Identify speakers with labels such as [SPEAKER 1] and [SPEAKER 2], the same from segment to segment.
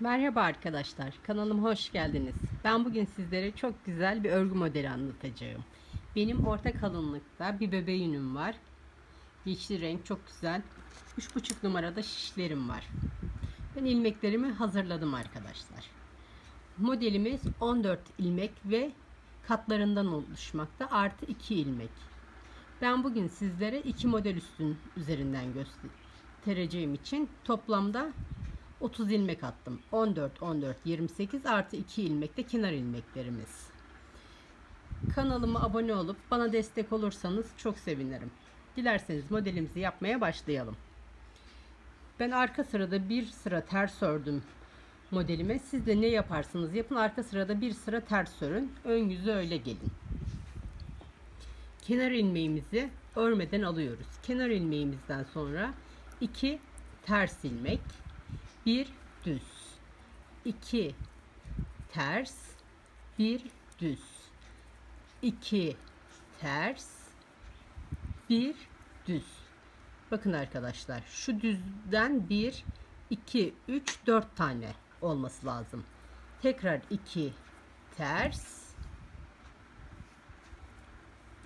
[SPEAKER 1] Merhaba arkadaşlar, kanalıma hoş geldiniz. Ben bugün sizlere çok güzel bir örgü modeli anlatacağım. Benim orta kalınlıkta bir bebe yünüm var. Yeşil renk çok güzel. 3,5 numarada şişlerim var. Ben ilmeklerimi hazırladım arkadaşlar. Modelimiz 14 ilmek ve katlarından oluşmakta artı 2 ilmek. Ben bugün sizlere iki model üstün üzerinden göstereceğim için toplamda 30 ilmek attım. 14, 14, 28 artı 2 ilmek de kenar ilmeklerimiz. Kanalıma abone olup bana destek olursanız çok sevinirim. Dilerseniz modelimizi yapmaya başlayalım. Ben arka sırada bir sıra ters ördüm modelime. Siz de ne yaparsınız yapın. Arka sırada bir sıra ters örün. Ön yüzü öyle gelin. Kenar ilmeğimizi örmeden alıyoruz. Kenar ilmeğimizden sonra 2 ters ilmek, 1 düz, 2 ters, 1 düz, 2 ters, 1 düz. Bakın arkadaşlar şu düzden 1, 2, 3, 4 tane olması lazım. Tekrar 2 ters,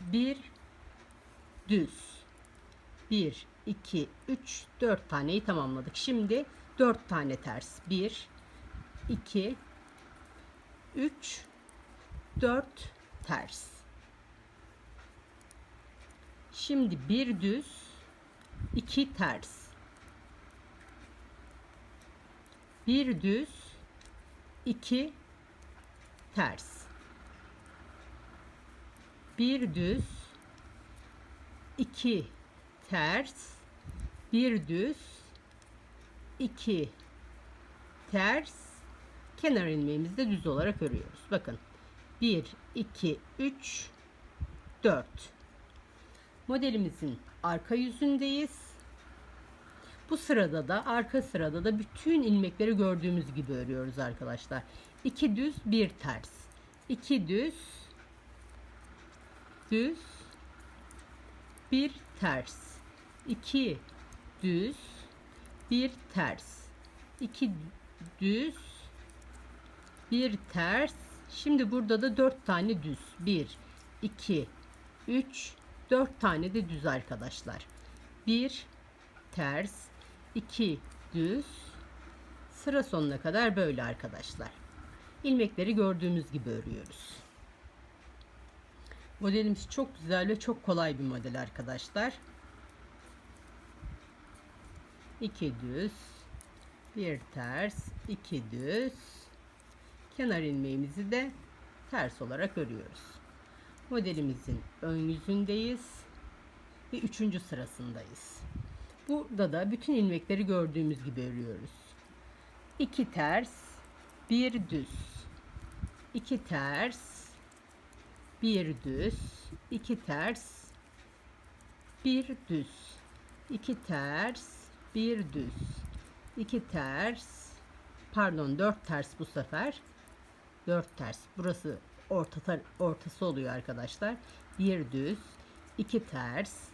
[SPEAKER 1] 1 düz. 1, 2, 3, 4 taneyi tamamladık. Şimdi 4 tane ters. 1, 2, 3, 4 ters. Şimdi bir düz, iki ters. Bir düz, iki ters. Bir düz, iki ters, bir düz, iki ters, kenar ilmeğimizi de düz olarak örüyoruz. Bakın 1, 2, 3, 4. Modelimizin arka yüzündeyiz. Bu sırada da arka sırada da bütün ilmekleri gördüğümüz gibi örüyoruz arkadaşlar. 2 düz, bir ters. 2 düz, düz, bir ters. 2 düz, bir ters. 2 düz, bir ters. Şimdi burada da 4 tane düz. 1 2 3 4 tane de düz arkadaşlar. 1 ters, 2 düz. Sıra sonuna kadar böyle arkadaşlar. İlmekleri gördüğümüz gibi örüyoruz. Modelimiz çok güzel ve çok kolay bir model arkadaşlar. 2 düz, bir ters, 2 düz. Kenar ilmeğimizi de ters olarak örüyoruz. Modelimizin ön yüzündeyiz ve üçüncü sırasındayız. Burada da bütün ilmekleri gördüğümüz gibi örüyoruz. 2 ters, bir düz. 2 ters, bir düz, iki ters, bir düz, iki ters, bir düz, iki ters, pardon dört ters bu sefer, dört ters. Burası orta ortası oluyor arkadaşlar. Bir düz, iki ters,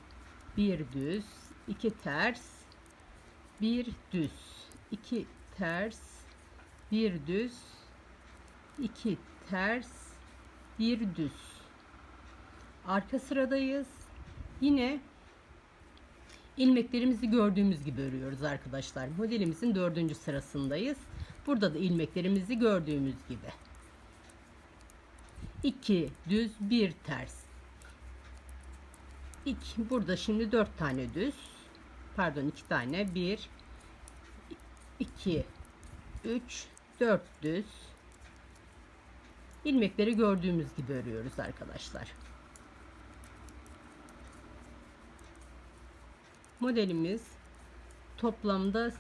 [SPEAKER 1] bir düz, iki ters, bir düz, iki ters, bir düz, iki ters, bir düz. Arka sıradayız. Yine ilmeklerimizi gördüğümüz gibi örüyoruz arkadaşlar. Modelimizin dördüncü sırasındayız. Burada da ilmeklerimizi gördüğümüz gibi. 2 düz, bir ters. İki, burada şimdi dört tane düz. Pardon iki tane. Bir, iki, üç, dört düz. İlmekleri gördüğümüz gibi örüyoruz arkadaşlar. Modelimiz toplamda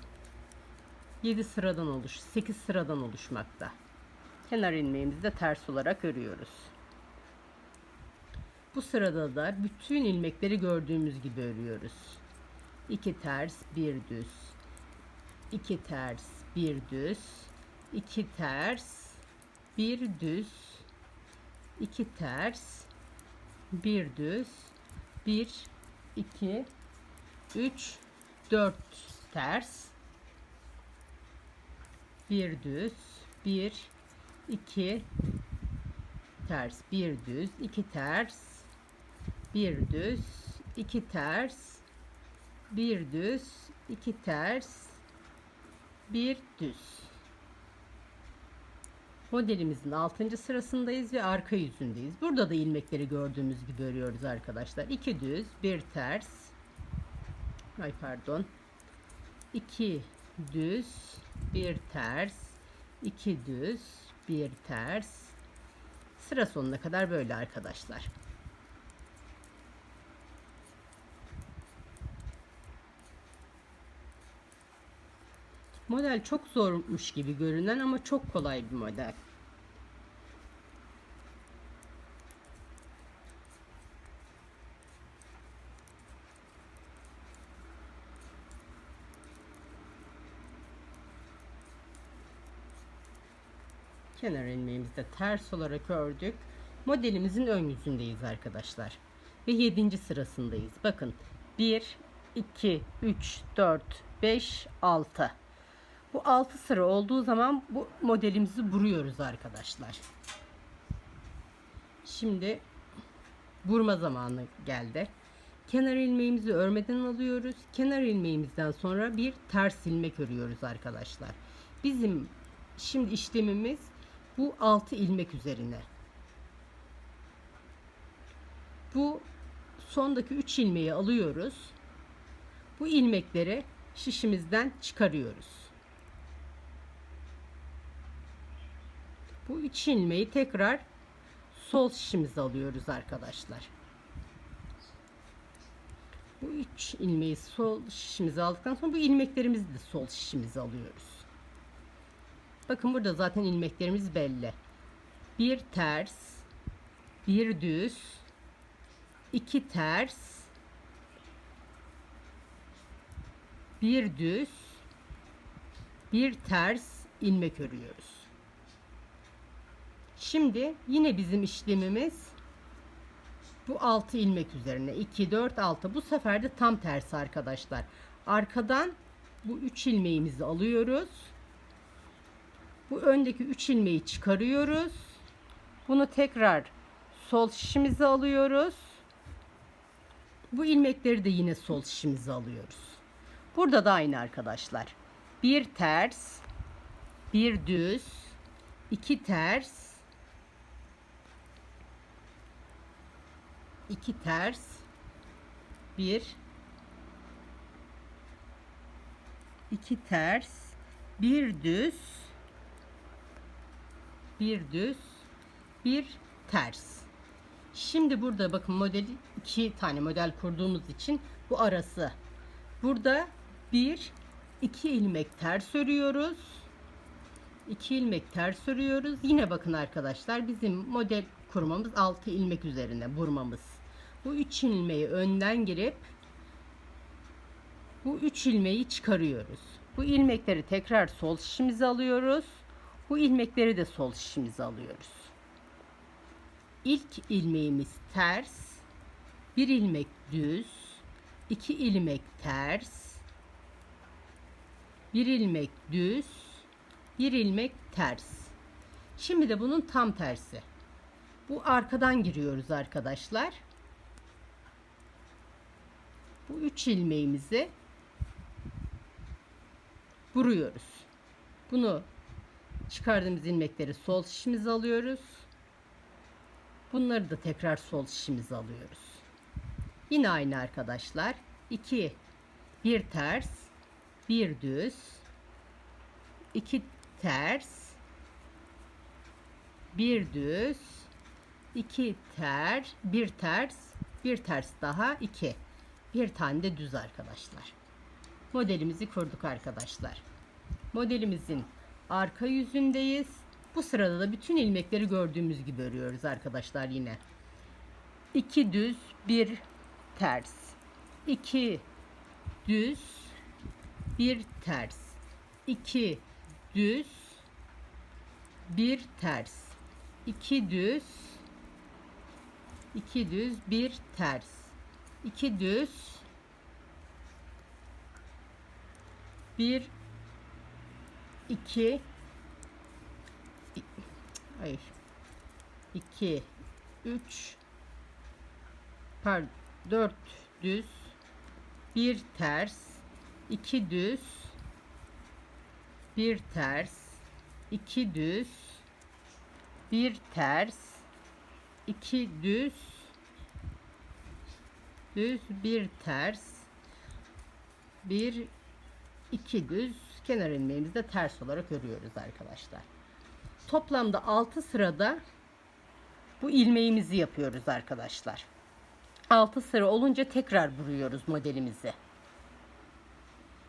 [SPEAKER 1] 7 sıradan oluş, 8 sıradan oluşmakta. Kenar ilmeğimizi de ters olarak örüyoruz. Bu sırada da bütün ilmekleri gördüğümüz gibi örüyoruz. 2 ters, bir düz. 2 ters, bir düz. 2 ters, bir düz. 2 ters, bir düz. 1 2 3 4 ters bir düz, bir, iki, ters, bir düz, iki ters, bir düz, iki ters, bir düz, iki ters, bir düz. Modelimizin 6. sırasındayız ve arka yüzündeyiz. Burada da ilmekleri gördüğümüz gibi örüyoruz arkadaşlar. 2 düz, bir ters. Ay pardon. 2 düz, bir ters, 2 düz, bir ters. Sıra sonuna kadar böyle arkadaşlar. Model çok zormuş gibi görünen ama çok kolay bir model. Kenar ilmeğimizi de ters olarak ördük. Modelimizin ön yüzündeyiz arkadaşlar. Ve 7. sırasındayız. Bakın 1, 2, 3, 4, 5, 6. Bu 6 sıra olduğu zaman bu modelimizi vuruyoruz arkadaşlar. Şimdi vurma zamanı geldi. Kenar ilmeğimizi örmeden alıyoruz. Kenar ilmeğimizden sonra bir ters ilmek örüyoruz arkadaşlar. Bizim şimdi işlemimiz bu 6 ilmek üzerine. Bu sondaki 3 ilmeği alıyoruz. Bu ilmekleri şişimizden çıkarıyoruz. Bu 3 ilmeği tekrar sol şişimize alıyoruz arkadaşlar. Bu 3 ilmeği sol şişimize aldıktan sonra bu ilmeklerimizi de sol şişimize alıyoruz. Bakın burada zaten ilmeklerimiz belli. Bir ters, bir düz, iki ters, bir düz, bir ters ilmek örüyoruz. Şimdi yine bizim işlemimiz bu 6 ilmek üzerine 2 4 6 bu sefer de tam tersi arkadaşlar. Arkadan bu 3 ilmeğimizi alıyoruz. Bu öndeki 3 ilmeği çıkarıyoruz. Bunu tekrar sol şişimize alıyoruz. Bu ilmekleri de yine sol şişimize alıyoruz. Burada da aynı arkadaşlar. Bir ters, bir düz, iki ters, iki ters, bir, iki ters, bir düz, bir düz, bir ters. Şimdi burada bakın modeli iki tane model kurduğumuz için bu arası. Burada bir iki ilmek ters örüyoruz. İki ilmek ters örüyoruz. Yine bakın arkadaşlar bizim model kurmamız 6 ilmek üzerine vurmamız. Bu 3 ilmeği önden girip bu 3 ilmeği çıkarıyoruz. Bu ilmekleri tekrar sol şişimize alıyoruz. Bu ilmekleri de sol şişimize alıyoruz. İlk ilmeğimiz ters, bir ilmek düz, iki ilmek ters, bir ilmek düz, bir ilmek ters. Şimdi de bunun tam tersi. Bu arkadan giriyoruz arkadaşlar. Bu üç ilmeğimizi vuruyoruz. Bunu çıkardığımız ilmekleri sol şişimize alıyoruz. Bunları da tekrar sol şişimize alıyoruz. Yine aynı arkadaşlar. 2 bir ters, bir düz, iki ters, bir düz, iki ter, bir ters, bir ters daha iki. Bir tane de düz arkadaşlar. Modelimizi kurduk arkadaşlar. Modelimizin arka yüzündeyiz. Bu sırada da bütün ilmekleri gördüğümüz gibi örüyoruz arkadaşlar yine. 2 düz, bir ters. 2 düz, bir ters. 2 düz, bir ters. 2 düz, 2 düz, bir ters. 2 düz, bir 2 Hayır. 2 3 pardon. 4 düz. 1 ters. 2 düz. 1 ters. 2 düz. 1 ters. 2 düz. Düz 1 ters. 1 2 düz kenar ilmeğimizi de ters olarak örüyoruz arkadaşlar. Toplamda 6 sırada bu ilmeğimizi yapıyoruz arkadaşlar. 6 sıra olunca tekrar vuruyoruz modelimizi.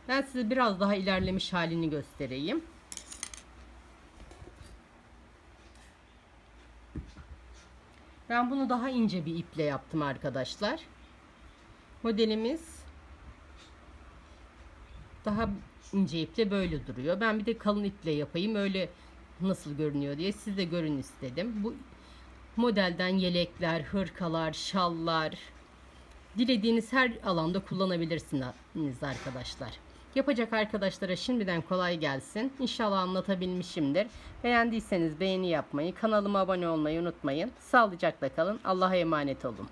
[SPEAKER 1] Ben size biraz daha ilerlemiş halini göstereyim. Ben bunu daha ince bir iple yaptım arkadaşlar. Modelimiz daha ince iple böyle duruyor. Ben bir de kalın iple yapayım öyle nasıl görünüyor diye siz de görün istedim. Bu modelden yelekler, hırkalar, şallar dilediğiniz her alanda kullanabilirsiniz arkadaşlar. Yapacak arkadaşlara şimdiden kolay gelsin. İnşallah anlatabilmişimdir. Beğendiyseniz beğeni yapmayı, kanalıma abone olmayı unutmayın. Sağlıcakla kalın. Allah'a emanet olun.